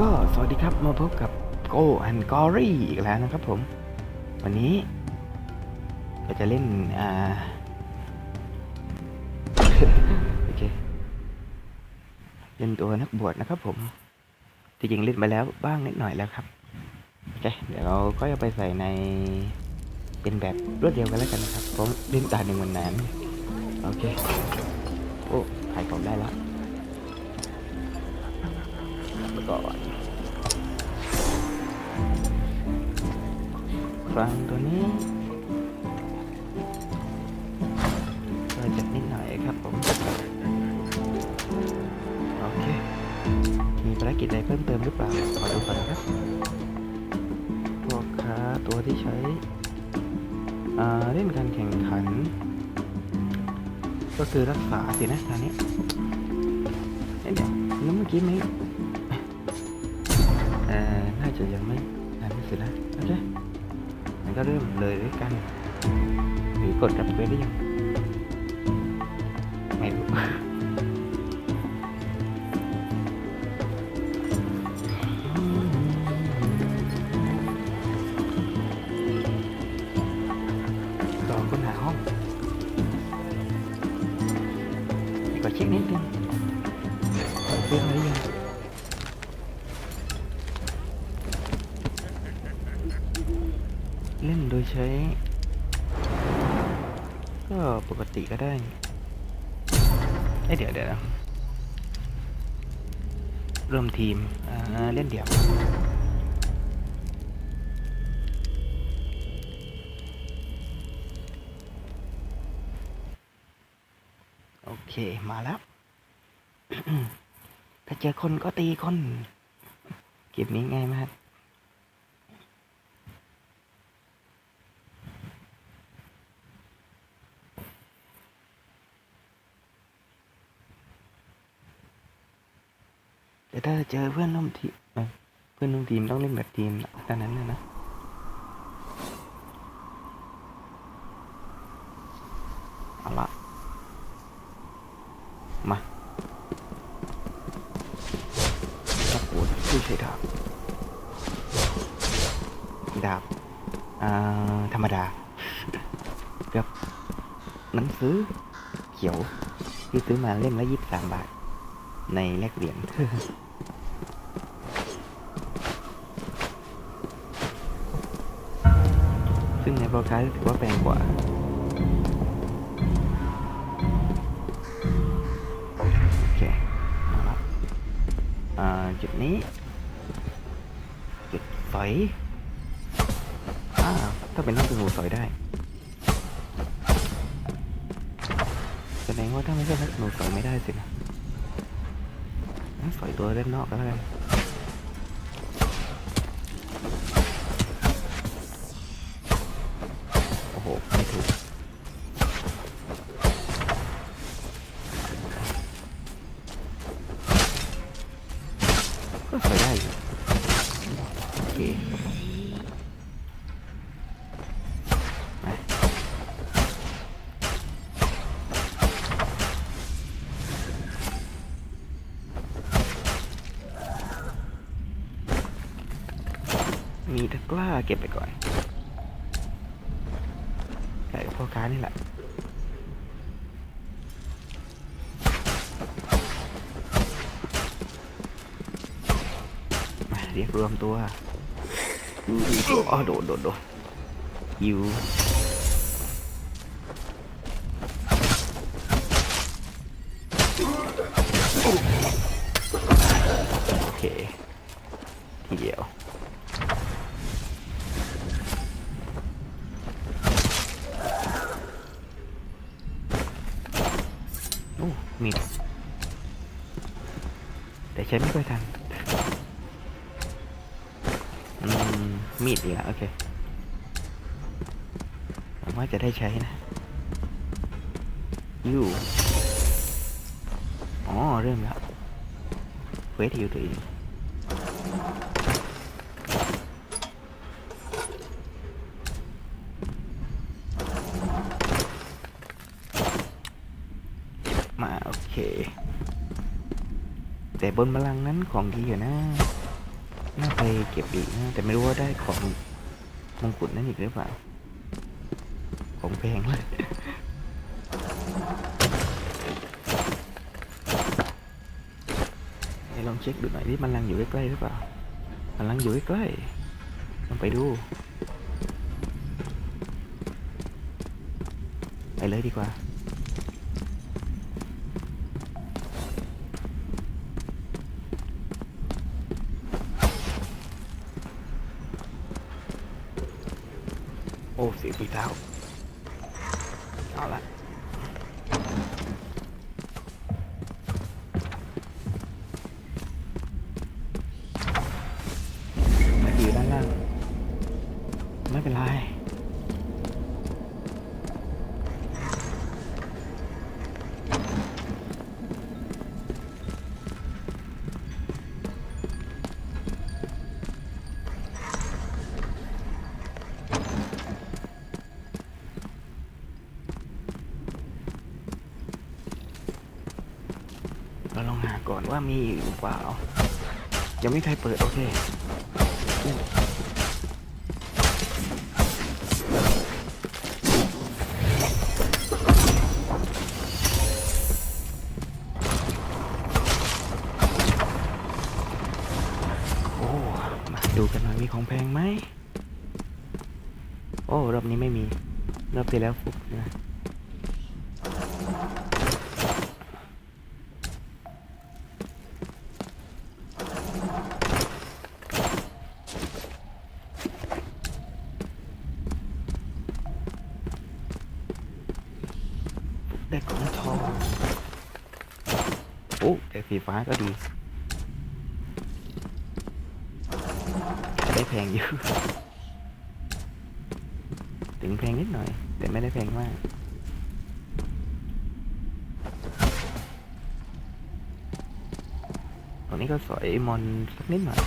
ก็สวัสดีครับมาพบกับ Go and Gory อีกแล้วนะครับผม วันนี้ ก็จะเล่น อ่า โอเค เล่นตัวนักบวชนะครับผม ที่จริงเล่นไปแล้วบ้างนิดหน่อยแล้วครับ โอเค เดี๋ยวเราก็จะไปใส่ใน เป็นแบบรวดเดียวกันแล้วกันนะครับ เพราะเล่นตาหนึ่งวันนานโอเค โอ้ถ่ายของได้แล้ว ก่อน ครั้งตัวนี้ก็จะนิดหน่อยครับผม โอเค มีภารกิจอะไรเพิ่มเติมหรือเปล่าขอดูก่อนนะครับ พวกค้าตัวที่ใช้อ่าเล่นการแข่งขัน ก็คือรักษาสินะตอนนี้เอ๊ะเดี๋ยวแล้วเมื่อกี้ไหม แต่น่าจะยังไม่อ่านไม่เสร็จนะโอเคมันก็เริ่มเลยด้วยกัน หรือกดรับเวทได้ยังไม่รู้ ทีมเล่นเดี่ยวโอเคมาแล้ว ถ้าเจอคนก็ตีคน เก็บนี้ง่ายมาก แต่ถ้าเจอเพื่อนร่วมทีมเพื่อนร่วมทีมต้องเล่นแบบทีมเท่านั้นนะนะเอาละมาตะกรวดผู้ใช้ดาบดาบธรรมดากับหนังสือเขียวที่ซื้อมาเล่มละยี่สิบสามบาท ในแลกเหรียญซึ่งในโปรไฟล์ถือว่าแพงกว่าโอเคเอาละจุดนี้ จุดสอยอ่าถ้าเป็นน้องเป็นหูสอยได้แสดงว่าถ้าไม่ใช่นักหนูสอยไม่ได้สินะ ปล่อยตัวเล่นนอกกันแล้วกันโอ้โห ไม่ถูกก็ใส่ได้โอเค เก็บไปก่อนไอ้พ่อค้านี่แหละมาเรียกรวมตัวอ๋อโดดโดดโดดยิว อ้มีดแต่ใช้ไม่ค่อยทันอืมมีดอีกแล้วโอเคผมว่าจะได้ใช้นะยูอ๋อ เริ่มแล้วเควสฮิวตัวเองมา โอเค แต่ บนบัลลังก์นั้นของดีอยู่นะน่าไปเก็บอีกนะแต่ไม่รู้ว่าได้ของมงกุฎนั่นอีกหรือเปล่า ของแพงเลยไหนลองเช็คดูหน่อยที่มันลังอยู่ใกล้ๆหรือเปล่ามันลังอยู่ใกล้ๆลองไปดูไปเลยดีกว่า โอ้เสียงฝีเท้าเอาละ เราลองหาก่อนว่ามีหรือเปล่ายังไม่มีใครเปิด โอเคโอ้มาดูกันหน่อยมีของแพงไหม โอ้ รอบนี้ไม่มี รอบที่แล้วฟุกนะ ได้ของทองโอ้แต่สีฟ้าก็ดีแต่ได้แพงอยู่ ถึงแพงนิดหน่อย แต่ไม่ได้แพงมากตรงนี้ก็สอยมอนสักนิดหน่อย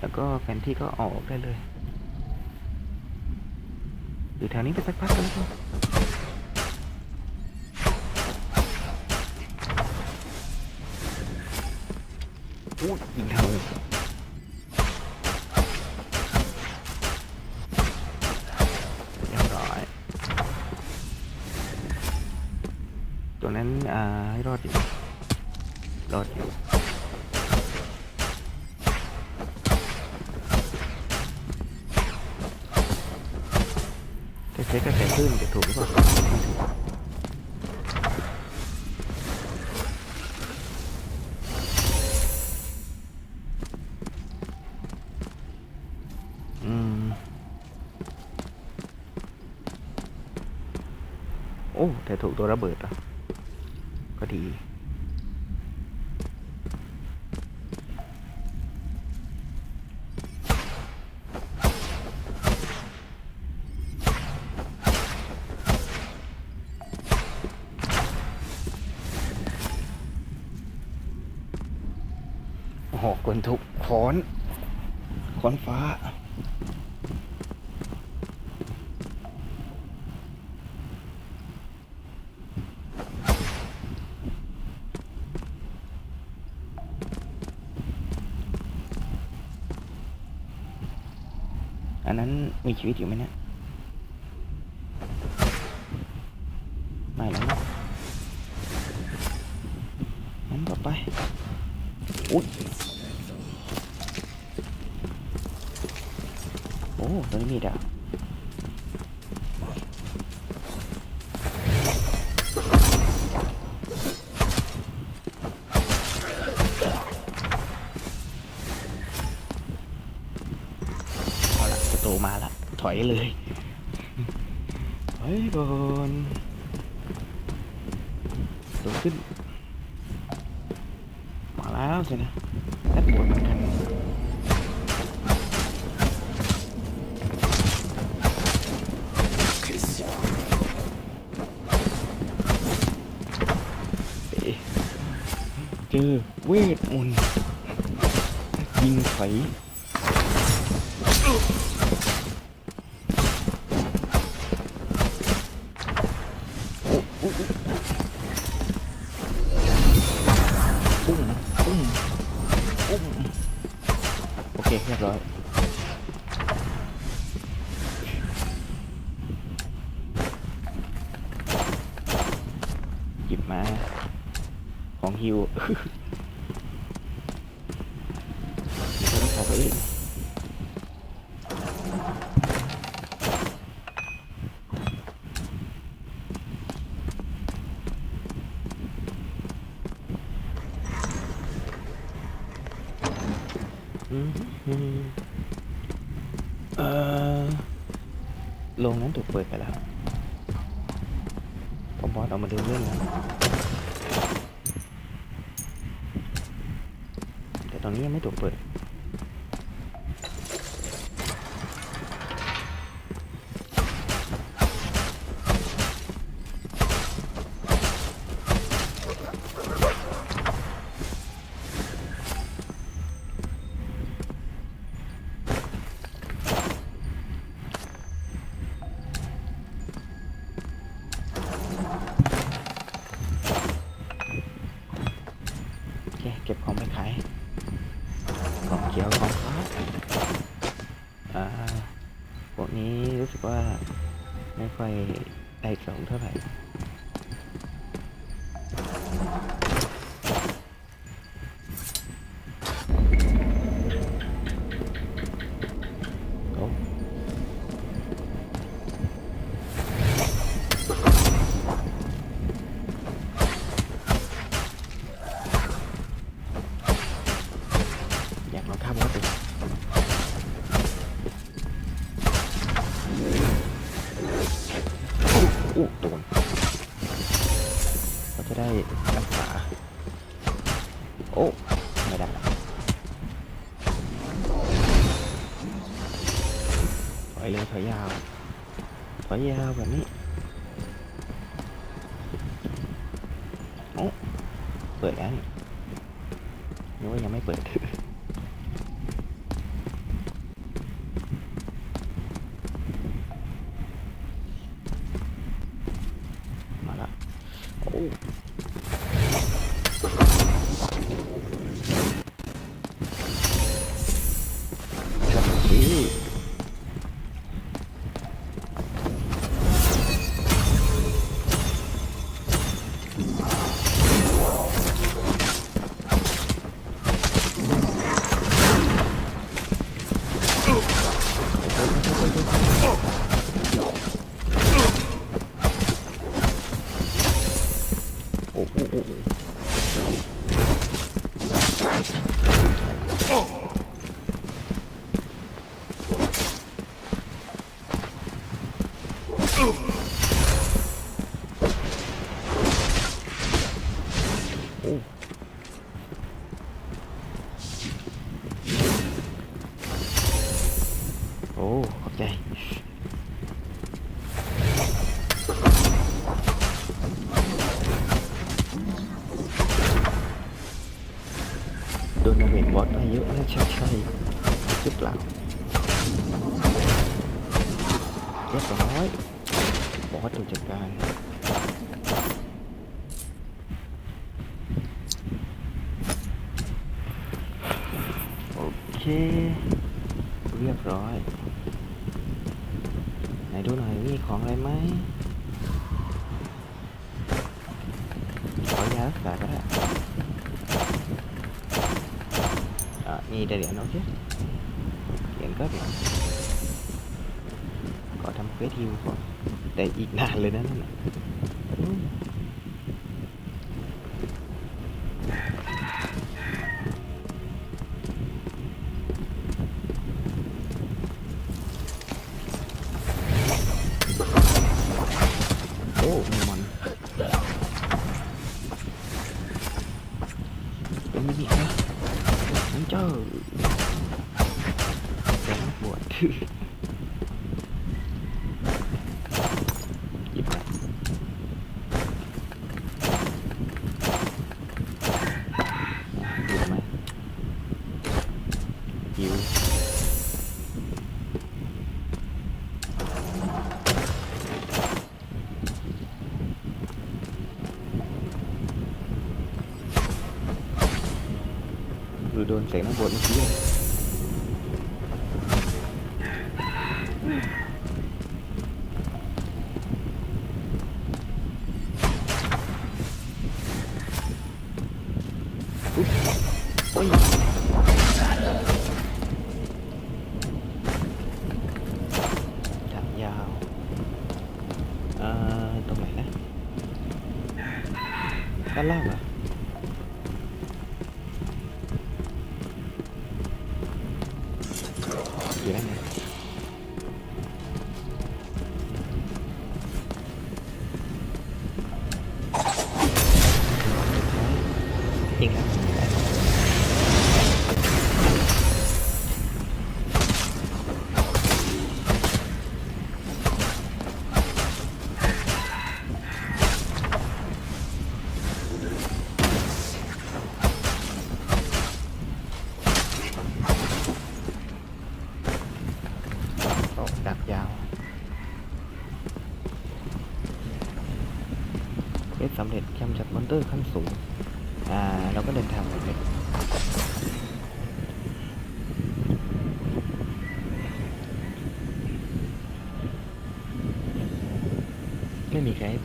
แล้วก็แผนที่ก็ออกได้เลย อยู่แถวนี้ไปสักพักก็แล้วกันอู้ยิงทะลุเรียบร้อย ตัวนั้นอ่าให้รอดอยู่รอดอยู่ เช็คกระแสคลื่นจะถูกหรือเปล่าอืมโอ้แต่ถูกตัวระเบิดอะก็ดี โอ้โหกวนทุกขอนขอนฟ้า อันนั้นมีชีวิตอยู่ไหมเนี่ย เลยถอยก่อนตัวขึ้น มาแล้วสินะแอดบวดเหมือนกันเอ๊ะเจอเวทมนต์ยิงไฟ เออโรงนั้นถูกเปิดไปแล้วผมบอสเอามาเดินเล่องแล้วแต่ตอนนี้ยังไม่ถูกเปิด ไปขายของเขียวของฟ้าอ่าพวกนี้รู้สึกว่าไม่ค่อยได้สองเท่าไหร่ เปิดแล้วนี่นึกว่ายังไม่เปิด บอสมาเยอะใช่ใช่หรือเปล่าเรียบร้อยบอสถูกจัดการโอเค เรียบร้อย ไหนดูหน่อยมีของอะไรไหมขอยารักษาก็ได้ อะ มีแต่เหรียญโอเคเหรียญก็เหรียญขอทำเควสทีมก่อนแต่อีกนานเลยนะนั่นแหละโอ้มีมันเป็นมินินะ นั่นเจ้าเป็นนักบวช หยิบมา หิว หรือโจริ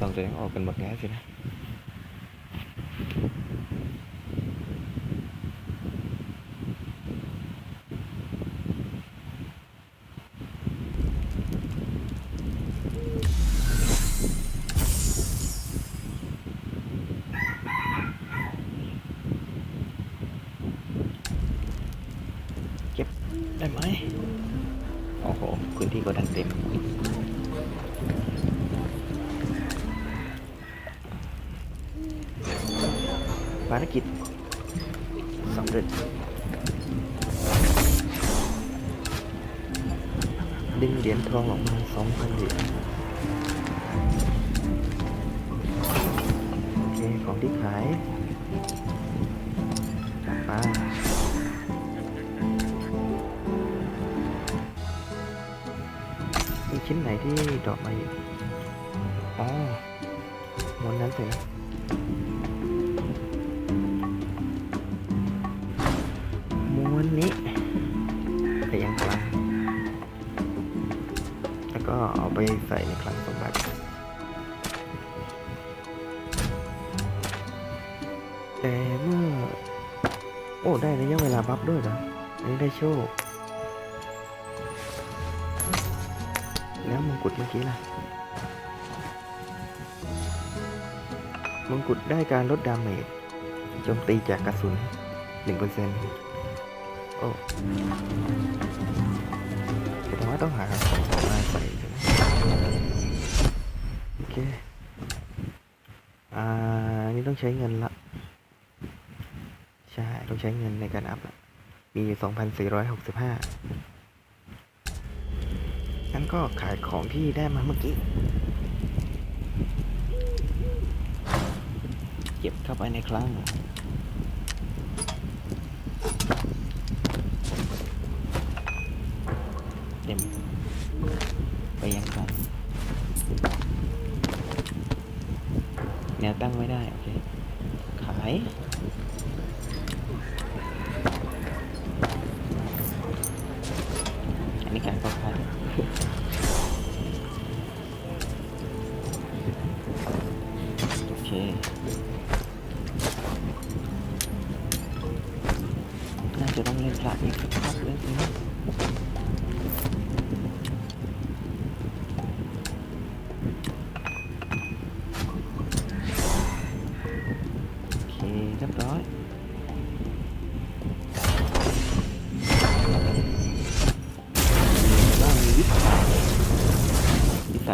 ไม่มีใครให้ส่องแสงออกกันหมดแล้วสินะารกิจสำเร็จ ดึงเหรียญทองออกมาสองพันเหรียญโอเค ของที่ขายกลับมามีชิ้นไหนที่ดรอปมาอยู่ ก็เอาไปใส่ในคลังสมบัติแต่เมื่อโอ้ ได้ระยะเวลาบัฟด้วยเหรออันนี้ได้โชค แล้วมงกุฎเมื่อกี้ล่ะมงกุฎได้การลดดาเมจโจมตีจากกระสุน 1%โอ้แสดงว่าต้องหาของมาใส่ ช้เงินละ ใช่ ต้องใช้เงินในการอัพละมีอยู่2,465งั้นก็ขายของที่ได้มาเมื่อกี้ เก็บเข้าไปในคลังเต็มไปยังคลังแนวตั้งไม่ได้ โอเค ขายอัน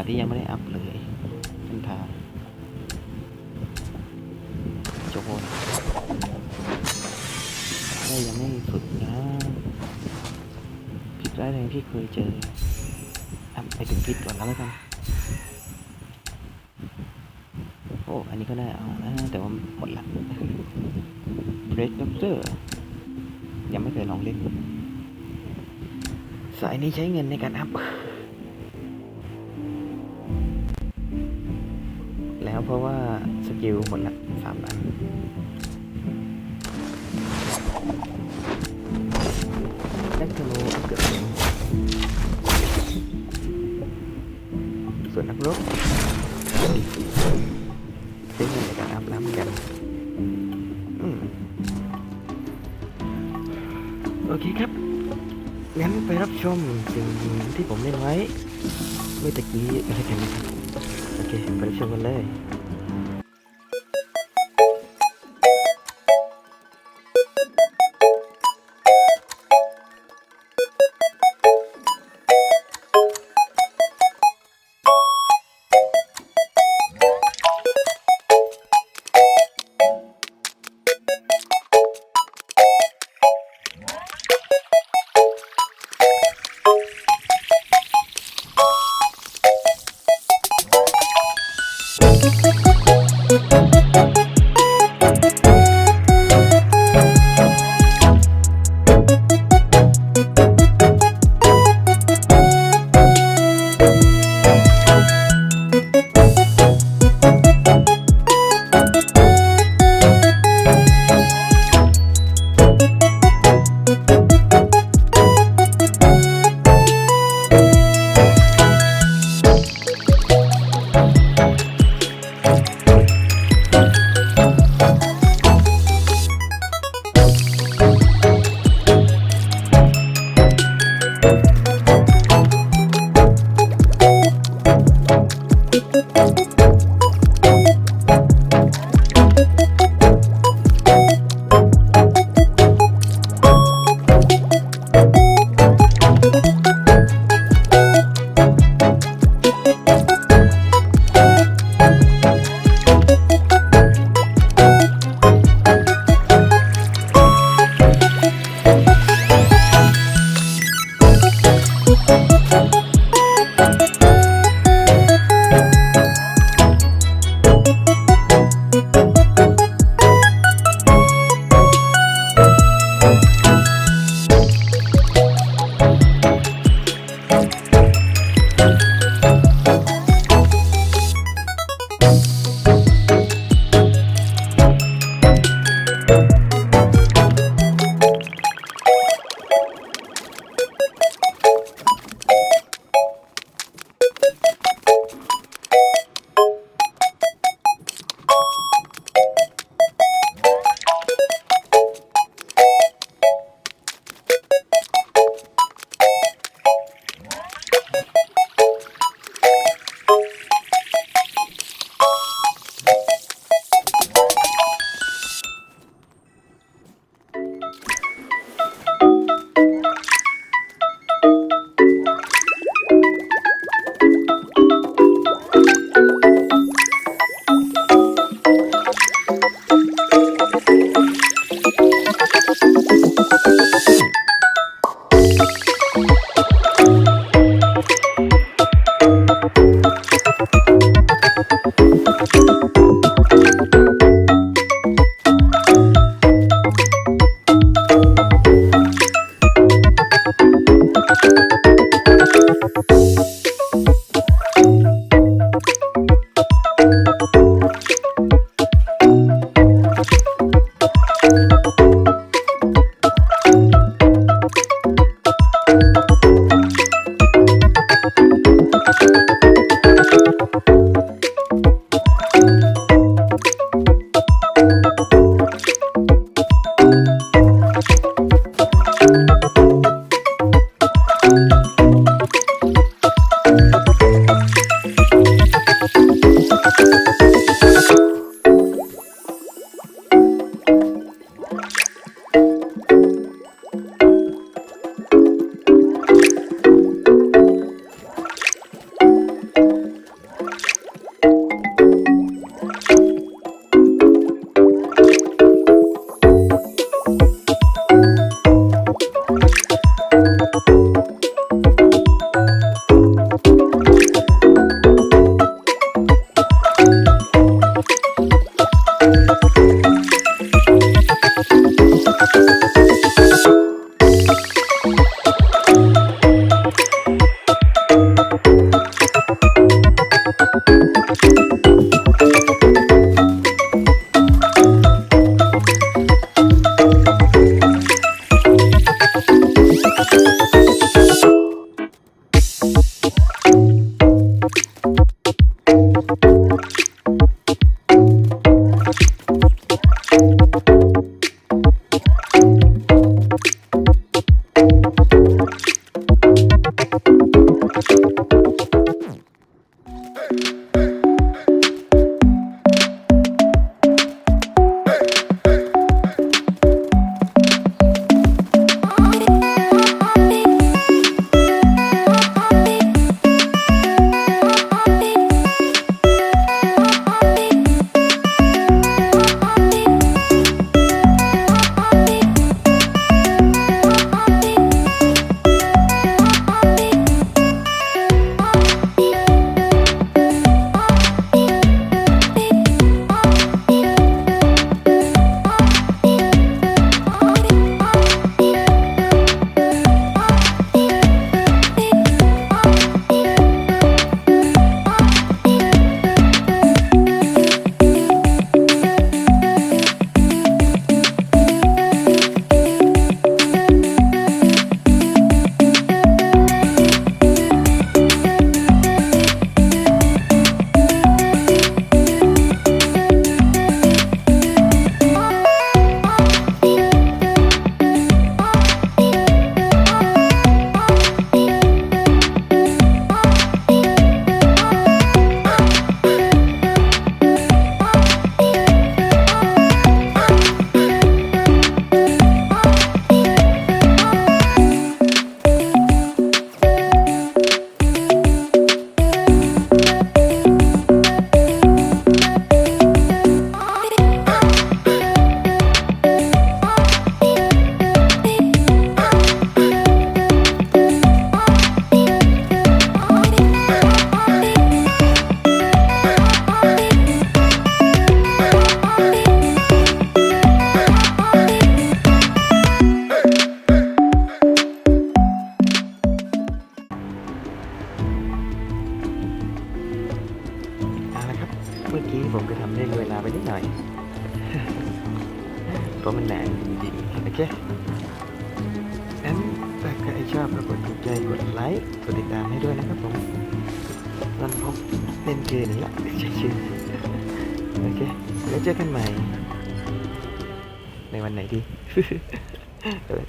าที่ยังไม่ได้อัพเลยเส้นทางโจโนได้ยังไม่ฝึกนะผิดร้ายแรงที่เคยเจออัพไปถึงผิดก่อนแล้วแล้วกันโอ้อันนี้ก็ได้เอานะแต่ว่าหมดละเบรดด็อกเตอร์ยังไม่เคยลองเล่นสายนี้ใช้เงินในการอัพ ราะว่าสกิลหมดละสามอันแบ็คธนูอัพเกิดเองส่วนนักรบใช้เงินในการอัพน้ำกันโอเคครับ งั้นไปรับชมสิ่งที่ผมเล่นไว้ เมื่อตะกี้อะไรกันนะครับโอเค ไปรับชมกันเลย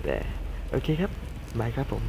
แต่โอเคครับบายครับผม